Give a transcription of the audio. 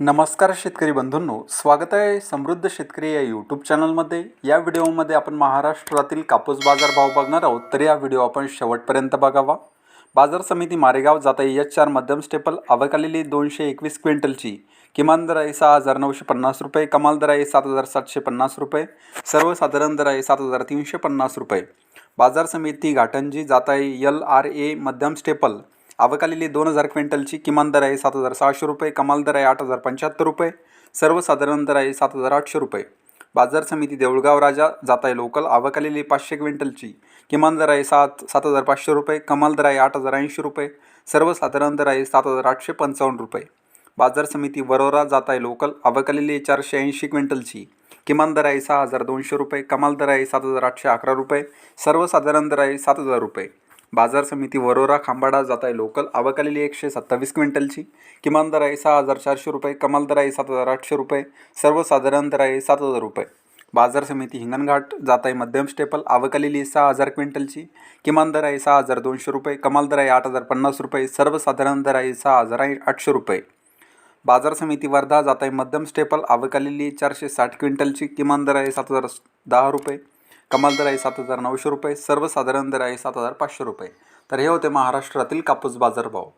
नमस्कार शेतकरी बंधूंनो स्वागत आहे समृद्ध शेतकरी या यूट्यूब चॅनलमध्ये या व्हिडिओमध्ये आपण महाराष्ट्रातील कापूस बाजार भाव बघणार आहोत तर या व्हिडिओ आपण शेवटपर्यंत बघावा. बाजार समिती मारेगाव जाता एच चार मध्यम स्टेपल आवकालेली दोनशे एकवीस क्विंटलची. किमान दर आहे सहा हजार नऊशे पन्नास रुपये कमाल दर आहे सात हजार सातशे पन्नास रुपये सर्वसाधारण दर आहे सात हजार तीनशे पन्नास रुपये. बाजार समिती घाटंजी जात आहे एल आर ए मध्यम स्टेपल आवकालेली दोन हजार क्विंटलची. किमान दर आहे सात हजार सहाशे रुपये कमाल दर आहे आठ हजार पंच्याहत्तर रुपये सर्वसाधारण दर आहे सात हजार आठशे रुपये. बाजार समिती देऊळगाव राजा जात आहे लोकल आवकालेली पाचशे क्विंटलची. किमान दर आहे सात सात हजार पाचशे रुपये कमाल दर आहे आठ हजार ऐंशी रुपये सर्वसाधारण दर आहे सात हजार आठशे पंचावन्न रुपये. बाजार समिती वरोरा जात आहे लोकल आवकालेली चारशे ऐंशी क्विंटलची. किमान दर आहे सहा हजार दोनशे रुपये कमाल दर आहे सात हजार आठशे अकरा रुपये सर्वसाधारण दर आहे सात हजार रुपये. बाजार समिती वरोरा खांबाडा जात आहे लोकल. आवकालेली एकशे सत्तावीस क्विंटलची. किमान दर आहे सहा हजार चारशे रुपये. कमाल दर आहे सात हजार आठशे रुपये. सर्वसाधारण दर आहे सात हजार रुपये. बाजार समिती हिंगणघाट जात आहे मध्यम स्टेपल. आवकालेली सहा हजार क्विंटलची. किमान दर आहे सहा हजार दोनशे रुपये. कमाल दर आहे आठ हजार पन्नास रुपये. सर्वसाधारण दर आहे सहा हजार आठशे रुपये. बाजार समिती वर्धा जात आहे मध्यम स्टेपल. आवकालेली चारशे साठ क्विंटलची. किमान दर आहे सात हजार दहा रुपये. कमाल दर आहे सात हजार नऊशे रुपये सर्वसाधारण दर आहे सात हजार पाचशे रुपये. तर हे होते महाराष्ट्रातील कापूस बाजारभाव.